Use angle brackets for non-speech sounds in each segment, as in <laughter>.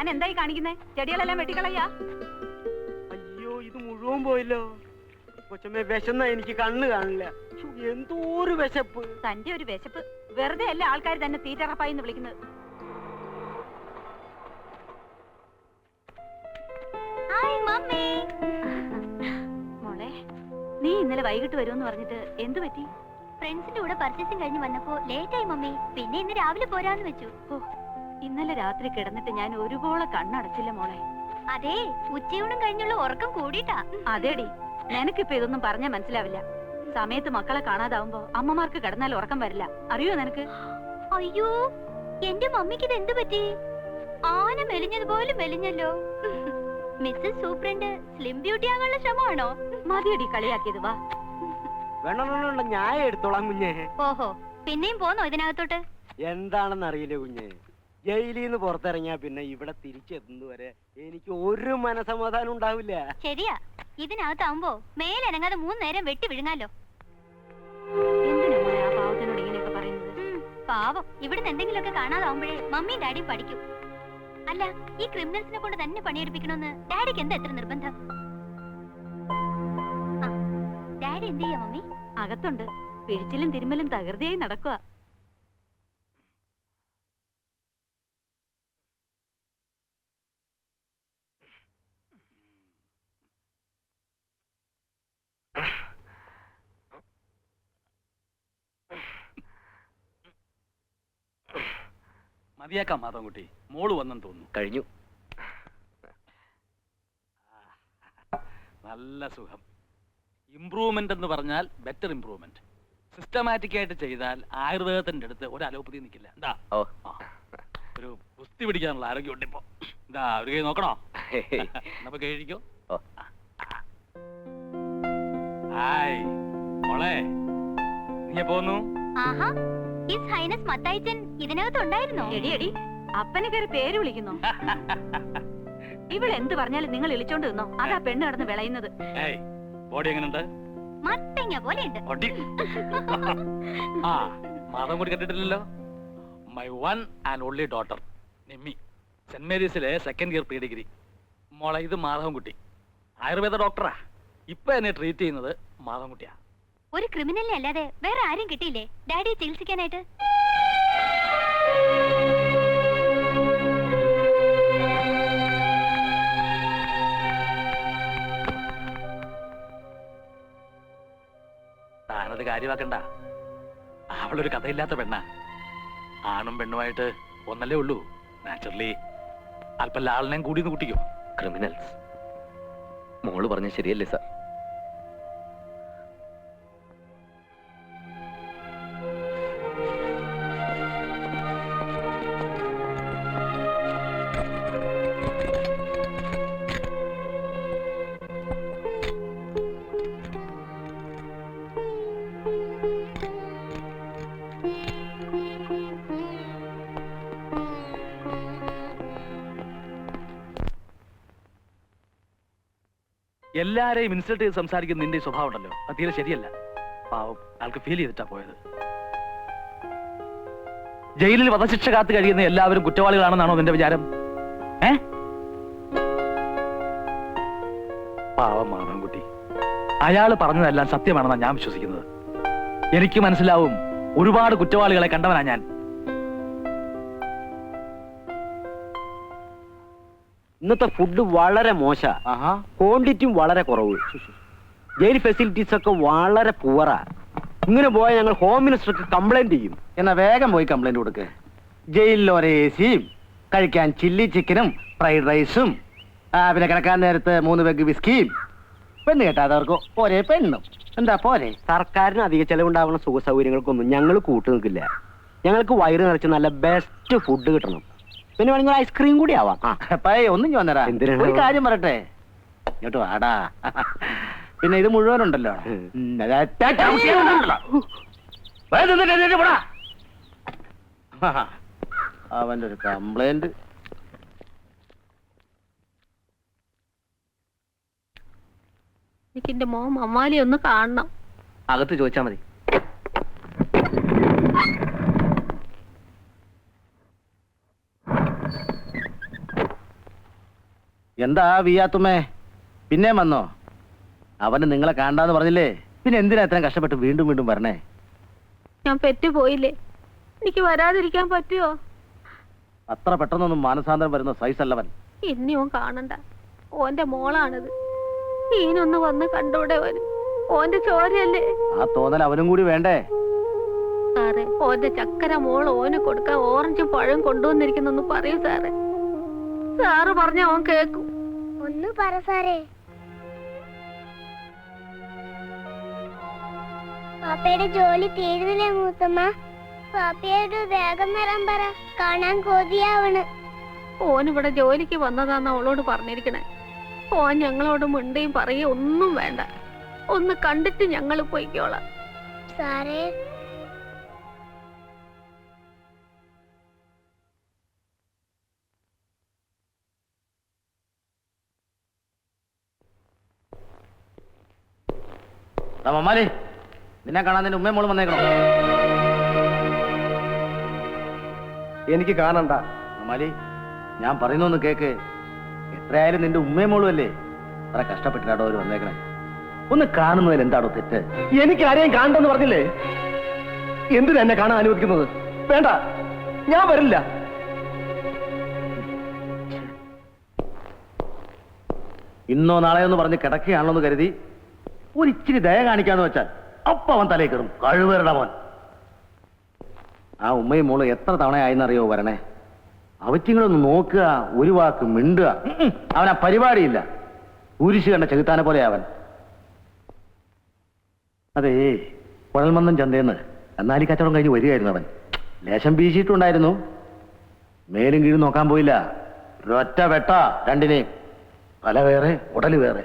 താൻ എന്തായി കാണിക്കുന്നേ? ചെടികളെല്ലാം വെട്ടിക്കളയാ. അയ്യോ ഇത് മുഴുവൻ പോയല്ലോ. കൊച്ചമ്മേ വിശന്ന എനിക്ക് കണ്ണ് കാണില്ല. എന്തോ ഒരു വിശപ്പ്. തന്റെ ഒരു വിശപ്പ്. വെറുതെ അല്ല ആൾക്കാർ തന്നെ തീറ്ററപ്പായി എന്ന് വിളിക്കുന്നത്? മോളെ നീ ഇന്നലെ വൈകിട്ട് വരുമെന്ന് പറഞ്ഞിട്ട് എന്തു പറ്റി? ഫ്രണ്ട്സിന്റെ കൂടെ പർച്ചേസിംഗ് കഴിഞ്ഞ് വന്നപ്പോ ലേറ്റ് ആയി മമ്മി. പിന്നെ ഇന്ന് രാവിലെ പോരാന്ന് വെച്ചു. ഓ ഇന്നലെ രാത്രി കിടന്നിട്ട് ഞാൻ ഒരുപോലെ കണ്ണടച്ചില്ല മോളെ. അതെ ഉച്ചയൂണും കഴിഞ്ഞുള്ള ഉറക്കം കൂടിയിട്ടാ. അതേടി നിനക്കിപ്പോ ഇതൊന്നും പറഞ്ഞാൽ മനസ്സിലാവില്ല. സമയത്ത് മക്കളെ കാണാതാവുമ്പോ അമ്മമാർക്ക് കിടന്നാൽ ഉറക്കം വരില്ല. അറിയോ നിനക്ക്? അയ്യോ എന്റെ മമ്മിക്ക് ഇത് എന്ത് പറ്റി? ആന മെലിഞ്ഞതുപോലെ മെലിഞ്ഞല്ലോ. മിസ്സസ് സൂപ്രണ്ട് സ്ലിം ബ്യൂട്ടി ആകാനുള്ള ശ്രമമാണോ? മതിയടി കളിയാക്കിയത് വാ. ഞാൻ എടുത്തോളാം കുഞ്ഞേ. ഓഹോ പിന്നെയും പോന്നോ ഇതിനകത്തോട്ട്? എന്താണെന്ന് അറിയില്ല കുഞ്ഞെ. ജയിലിൽ നിന്ന് പുറത്തിറങ്ങിയാ പിന്നെ ഇവിടെ തിരിച്ചെത്തുന്നവരെ എനിക്ക് ഒരു മനസമാധാനം ഉണ്ടാവില്ല. ശരിയാ. ഇതിനകത്താവുമ്പോ മേലനങ്ങാതെ മൂന്ന് നേരം വെട്ടി വിഴുങ്ങാലോ. എന്തിനാ മോളെ ആ പാവത്തിനോട് ഇങ്ങനെയൊക്കെ പറയുന്നത്? ഉം, പാവം. ഇവിടുന്ന് എന്തെങ്കിലുമൊക്കെ കാണാതാവുമ്പോഴേ മമ്മിയും ഡാഡിയും പഠിക്കും. അല്ല ഈ ക്രിമിനൽസിനെ കൊണ്ട് തന്നെ പണിയെടുപ്പിക്കണമെന്ന് ഡാഡിക്ക് എന്താ എത്ര നിർബന്ധം? ഡാഡി എന്ത് ചെയ്യാ മമ്മി? അകത്തുണ്ട്. പിഴിച്ചിലും തിരുമലും തകൃതിയായി നടക്കുക മതിയാക്കാം മാധവൻകുട്ടി. മോൾ വന്നെന്ന് തോന്നുന്നു. കഴിഞ്ഞു. നല്ല സുഖം. ഇംപ്രൂവ്മെന്റ് എന്ന് പറഞ്ഞാൽ ബെറ്റർ ഇംപ്രൂവ്മെന്റ് സിസ്റ്റമാറ്റിക് ആയിട്ട് ചെയ്താൽ ആയുർവേദത്തിന്റെ അടുത്ത് ഒരു അലോപ്പതി നിൽക്കില്ല. എന്താ? ഓ. ഒരു കുസ്തി പിടിക്കാനുള്ള ആരോഗ്യം ഉണ്ട് ഇപ്പോ. എന്താ ഒരു കൈ നോക്കണോ? നമുക്ക് കഴിക്കോ ഓ. ഹായ്. മോളെ നീ പോന്നു ആഹാ. His highness മത്തായിച്ചൻ ഇതിനകത്തുണ്ടായിരുന്നോ? എടി എടി അപ്പനെ കയറി പേര് വിളിക്കുന്നു. <laughs> ഇവൾ എന്ത് പറഞ്ഞാലും നിങ്ങൾ ഇളിച്ചോണ്ട് നിന്നോ? അതാ പെണ്ണ് കിടന്ന് വിളയുന്നത്. ഏയ് ബോഡി എങ്ങനെയുണ്ട് മത്തങ്ങ ഉണ്ട്. ഒടി. <laughs> ആ മാധവൻ കൂടി കണ്ടിട്ടില്ലല്ലോ my one and only daughter Nimmi saint മേരീസിലെ second year pre degree മോളെ ഇത് മാധവൻകുട്ടി. ആയുർവേദ ഡോക്ടറാ ഇപ്പൊ എന്നെ ട്രീറ്റ് ചെയ്യുന്നത് മാധവൻകുട്ടിയാ. ഒരു ക്രിമിനലിനെ അല്ലാതെ വേറെ ആരും കിട്ടിയില്ലേ? ഡാഡിയെ ചികിത്സിക്കാനായിട്ട്? താനത് കാര്യമാക്കണ്ട. അവളൊരു കഥയില്ലാത്ത പെണ്ണാ. ആണും പെണ്ണുമായിട്ട് ഒന്നല്ലേ ഉള്ളൂ. നാച്ചുറലി അല്പം ലാളിനെയും കൂടി ഒന്ന് കൂട്ടിക്കോ. ക്രിമിനൽസ് മോൾ പറഞ്ഞ ശരിയല്ലേ സാർ? എല്ലാരെയും ഇൻസൾട്ട് ചെയ്ത് സംസാരിക്കുന്ന നിന്റെ സ്വഭാവം ഉണ്ടല്ലോ. അത് തീരെ ശരിയല്ല. പാവം ആൾക്ക് ഫീൽ ചെയ്തിട്ടാ പോയത്. ജയിലിൽ വധശിക്ഷ കാത്തു കഴിയുന്ന എല്ലാവരും കുറ്റവാളികളാണെന്നാണോ നിന്റെ വിചാരം? ഏ? പാവം മാധവൻകുട്ടി. അയാൾ പറഞ്ഞതെല്ലാം സത്യമാണെന്നാണ് ഞാൻ വിശ്വസിക്കുന്നത്. എനിക്ക് മനസ്സിലാവും ഒരുപാട് കുറ്റവാളികളെ കണ്ടവനാ ഞാൻ. ഇന്നത്തെ ഫുഡ് വളരെ മോശ. ക്വാണ്ടിറ്റിയും വളരെ കുറവ്. ജയിൽ ഫെസിലിറ്റീസ് ഒക്കെ വളരെ പുവറാ ഇങ്ങനെ പോയാൽ ഞങ്ങൾ ഹോം മിനിസ്റ്റർക്ക് കംപ്ലൈന്റ് ചെയ്യും. എന്നാ വേഗം പോയി കംപ്ലൈന്റ് കൊടുക്ക്. ജയിലിൽ ഒരേ സിയും കഴിക്കാൻ ചില്ലി ചിക്കനും ഫ്രൈഡ് റൈസും പിന്നെ കിടക്കാൻ നേരത്ത് മൂന്ന് പെഗ് വിസ്കിയും പെണ്ണ് കേട്ടാത്തവർക്ക് ഒരേ പെണ്ണും. എന്താ പോരെ? സർക്കാരിന് അധിക ചെലവുണ്ടാവുന്ന സുഖ സൗകര്യങ്ങൾക്കൊന്നും ഞങ്ങൾ കൂട്ടു നിൽക്കില്ല. ഞങ്ങൾക്ക് വയറ് നിറച്ച് നല്ല ബെസ്റ്റ് ഫുഡ് കിട്ടണം. പിന്നെ വേണമെങ്കിൽ ഐസ്ക്രീം കൂടി ആവാം. പഴയ ഒന്നും ചോന്നരാ? ഒരു കാര്യം പറട്ടെ ഇങ്ങോട്ട് വാടാ. പിന്നെ ഇത് മുഴുവനുണ്ടല്ലോ. ടാറ്റാ ഉണ്ടല്ലോ. അവന്റെ ഒരു കംപ്ലൈന്റ് എനിക്ക് എന്റെ മോൻ മമ്മാലി ഒന്ന് കാണണം. അകത്ത് ചോദിച്ചാ മതി. എന്താ വിയാത്തുമ്മേ പിന്നെ വന്നോ? അവന് നിങ്ങളെ കാണാന്ന് പറഞ്ഞില്ലേ? പിന്നെ എന്തിനാ ഇത്രയും കഷ്ടപ്പെട്ട് വീണ്ടും വീണ്ടും വരണേ? ഞാൻ പെറ്റുപോയില്ലേ? എനിക്ക് വരാതിരിക്കാൻ പറ്റുമോ അത്ര പെട്ടെന്നൊന്നും മാനസാന്തരം വരുന്ന സൈസ് അല്ലവൻ ഇനി ഓൻ കാണണ്ട. ഓന്റെ മോളാണിത്. ഈനൊന്ന് വന്ന് കണ്ടൂടെ ഓന് ഓന്റെ ചോരയല്ലേ? ആ തോന്നൽ അവനും കൂടി വേണ്ടേ? സാറേ ഓന്റെ ചക്കര മോൾ ഓന് കൊടുക്കാൻ ഓറഞ്ചും പഴം കൊണ്ടുവന്നിരിക്കുന്നൊന്ന് പറയൂ സാറേ. സാറ് പറഞ്ഞ അവൻ കേക്കും. ഒന്ന് പറ സാറേ. പാപ്പയുടെ ജോലി തീരുന്നില്ലേ മൂത്തമ്മ? പാപ്പയോട് വേഗം വരാൻ പറ. കാണാൻ കൊതിയാവണ്. ഓൻ ഇവിടെ ജോലിക്ക് വന്നതാന്ന് അവളോട് പറഞ്ഞിരിക്കണേ. ഓൻ ഞങ്ങളോട് മിണ്ടയും പറയും ഒന്നും വേണ്ട. ഒന്ന് കണ്ടിട്ട് ഞങ്ങൾ പോയിക്കോളാം. സാറേ മമ്മാലി നിന്നെ കാണാൻ നിന്റെ ഉമ്മയും മോളും വന്നേക്കണം? എനിക്ക് കാണണ്ട. മമ്മാലി ഞാൻ പറയുന്നൊന്ന് കേക്ക്. എത്രയായാലും നിന്റെ ഉമ്മയും മോളും അല്ലേ? അത്ര കഷ്ടപ്പെട്ടിട്ടാടോ അവർ വന്നേക്കണേ. ഒന്ന് കാണുന്നതിൽ എന്താണോ തെറ്റ്? എനിക്ക് ആരെയും കാണണ്ടെന്ന് പറഞ്ഞില്ലേ? എന്തിനാ എന്നെ കാണാൻ അനുവദിക്കുന്നത്? വേണ്ട ഞാൻ വരില്ല. ഇന്നോ നാളെയോ എന്ന് പറഞ്ഞ് കിടക്കുകയാണല്ലോ എന്ന് കരുതി ഒരു ഇച്ചിരി ദയ കാണിക്കാന്ന് വെച്ചാൽ അപ്പൊ അവൻ തലേ കയറും. കഴിവേറുടെ മോൻ. ആ ഉമ്മയും മോൾ എത്ര തവണയായെന്നറിയോ വരണേ? അവറ്റിങ്ങളൊന്ന് നോക്കുക ഒരു വാക്ക് മിണ്ടുക. അവനാ പരിപാടിയില്ല. കുരിശ് കണ്ട ചെകുത്താനെ പോലെ അവൻ. അതേ കുഴൽമന്ദം ചന്തേന്ന്. എന്നാലി കച്ചവടം കഴിഞ്ഞ് വരികയായിരുന്നു അവൻ. ലേശം വീശിയിട്ടുണ്ടായിരുന്നു. മേലും കീഴും നോക്കാൻ പോയില്ല. ഒറ്റ വെട്ട രണ്ടിനെയും. പല വേറെ ഉടൽ വേറെ.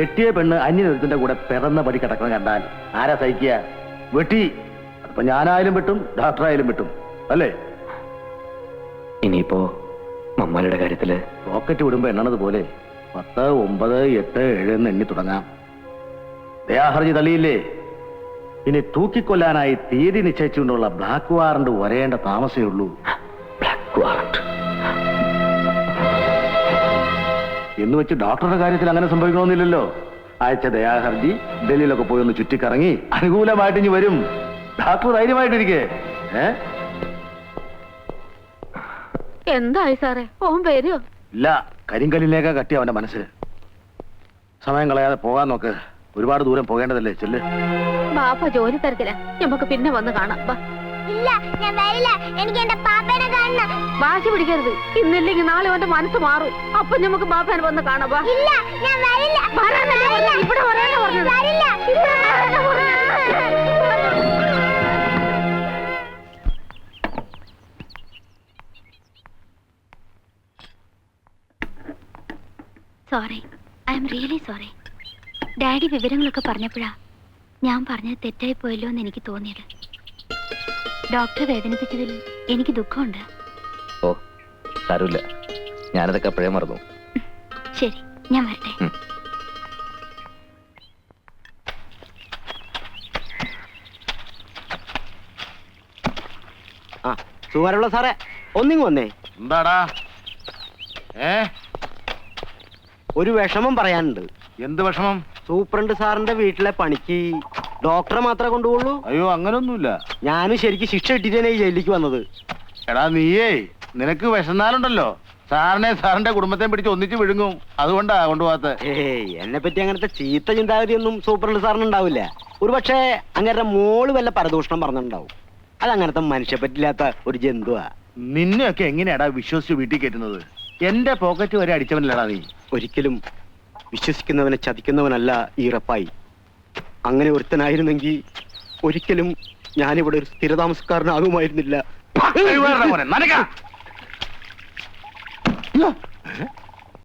കെട്ടിയ പെണ്ണ് അന്യനൊരുത്തിന്റെ കൂടെ പിറന്ന പടി കിടക്കണം കണ്ടാൽ. ആരാ സഹിക്കുക? വെട്ടി. അതിപ്പോ ഞാനായാലും വെട്ടും ഡോക്ടറായാലും വെട്ടും. അല്ലേ? ഇനിയിപ്പോ മമ്മാലിയുടെ കാര്യത്തിൽ? റോക്കറ്റ് വിടുമ്പോ എണ്ണണത് പോലെ പത്ത് ഒമ്പത് എട്ട് ഏഴ് എന്ന് എണ്ണി തുടങ്ങാം. ദയാഹർജി തള്ളിയില്ലേ? ഇനി തൂക്കിക്കൊല്ലാനായി തീയതി നിശ്ചയിച്ചുകൊണ്ടുള്ള ബ്ലാക്ക് വാറണ്ട് വരേണ്ട താമസമേ ഉള്ളൂ. Black warrant. എന്ന് വെച്ച് ഡോക്ടറുടെ കാര്യത്തിൽ അങ്ങനെ സംഭവിക്കണമെന്നില്ലല്ലോ. അയച്ച ദയാഹർജി ഡൽഹിയിലൊക്കെ പോയി ഒന്ന് ചുറ്റിക്കറങ്ങി അനുകൂലമായിട്ട് ഇനി വരും. ഡോക്ടർ ധൈര്യമായിട്ടിരിക്കേ. ഏ? എന്തായി സാറേ? ഓൻ വരുമോ ഇല്ല കരിങ്കല്ലിലേക്ക കട്ടി അവന്റെ മനസ്സ്. സമയം കളയാതെ പോകാൻ നോക്ക്. ഒരുപാട് ദൂരം പോകേണ്ടതല്ലേ ചെല്ല്. ബാപ്പ ജോലി തിരക്കില്ല നമുക്ക് പിന്നെ വന്ന് കാണാം. ഇല്ല ഞാൻ വരില്ല. എനിക്ക് എന്റെ പാപ്പേനെ കാണണം. വാശി പിടിക്കരുത്. ഇന്നില്ലെങ്കിൽ നാളെ അവന്റെ മനസ്സ് മാറും. അപ്പൊ നമുക്ക് ബാപ്പനെ വന്ന് കാണാം. വാ. ഇല്ല ഞാൻ വരില്ല. വരാനല്ലേ പറഞ്ഞത്? ഇവിടെ വരാനാ പറഞ്ഞത്? വരില്ല. Sorry I'm really sorry daddy വിവരങ്ങളൊക്കെ പറഞ്ഞപ്പോഴാ ഞാൻ പറഞ്ഞത് തെറ്റായി പോയല്ലോ എന്ന് എനിക്ക് തോന്നിയത്. ഡോക്ടറെ വേദനിപ്പിച്ചതിൽ എനിക്ക് ദുഃഖമുണ്ട്. ഓ സാരമില്ല. ഞാനതൊക്കെ അപ്പോഴേ മറന്നു. ശരി ഞാൻ വരട്ടെ. ഉം. ആ സാറേ ഒന്നിങ്ങ് വന്നേ. എന്താടാ? ഏ? ഒരു വിഷമം പറയാനുണ്ട്. എന്ത് വിഷമം? സൂപ്രണ്ട് സാറിന്റെ വീട്ടിലെ പണിക്ക് ഡോക്ടറെ മാത്രമേ കൊണ്ടുപോകുള്ളൂ. അയ്യോ അങ്ങനൊന്നുമില്ല. ഞാനും ശരിക്കും ശിക്ഷ ഇട്ടിട്ടേ ഈ ജയിലിലേക്ക് വന്നത്. എടാ നീയേ നിനക്ക് വിശന്നാലുണ്ടല്ലോ സാറിനെ സാറിന്റെ കുടുംബത്തെ പിടിച്ച് ഒന്നിച്ച് വിഴുങ്ങും. അതുകൊണ്ടാ കൊണ്ടുപോകാത്ത ഏയ് എന്നെ പറ്റി അങ്ങനത്തെ ചീത്ത ചിന്താഗതിയൊന്നും സൂപ്രണ്ട് സാറിന് ഉണ്ടാവില്ല ഒരു പക്ഷേ അങ്ങനെ മോൾ വല്ല പരദൂഷണം പറഞ്ഞിട്ടുണ്ടാവും. അതങ്ങനത്തെ മനുഷ്യ പറ്റില്ലാത്ത ഒരു ജന്തുവാ. നിന്നെയൊക്കെ എങ്ങനെയാടാ വിശ്വസിച്ച് വീട്ടിൽ കയറ്റുന്നത്? എന്റെ പോക്കറ്റ് വരെ അടിച്ചവനല്ലടാ നീ. ഒരിക്കലും വിശ്വസിക്കുന്നവനെ ചതിക്കുന്നവനല്ല ഈ റപ്പായി അങ്ങനെ ഒരുത്തനായിരുന്നെങ്കിൽ ഒരിക്കലും ഞാനിവിടെ ഒരു സ്ഥിരതാമസക്കാരനാകുമായിരുന്നില്ല.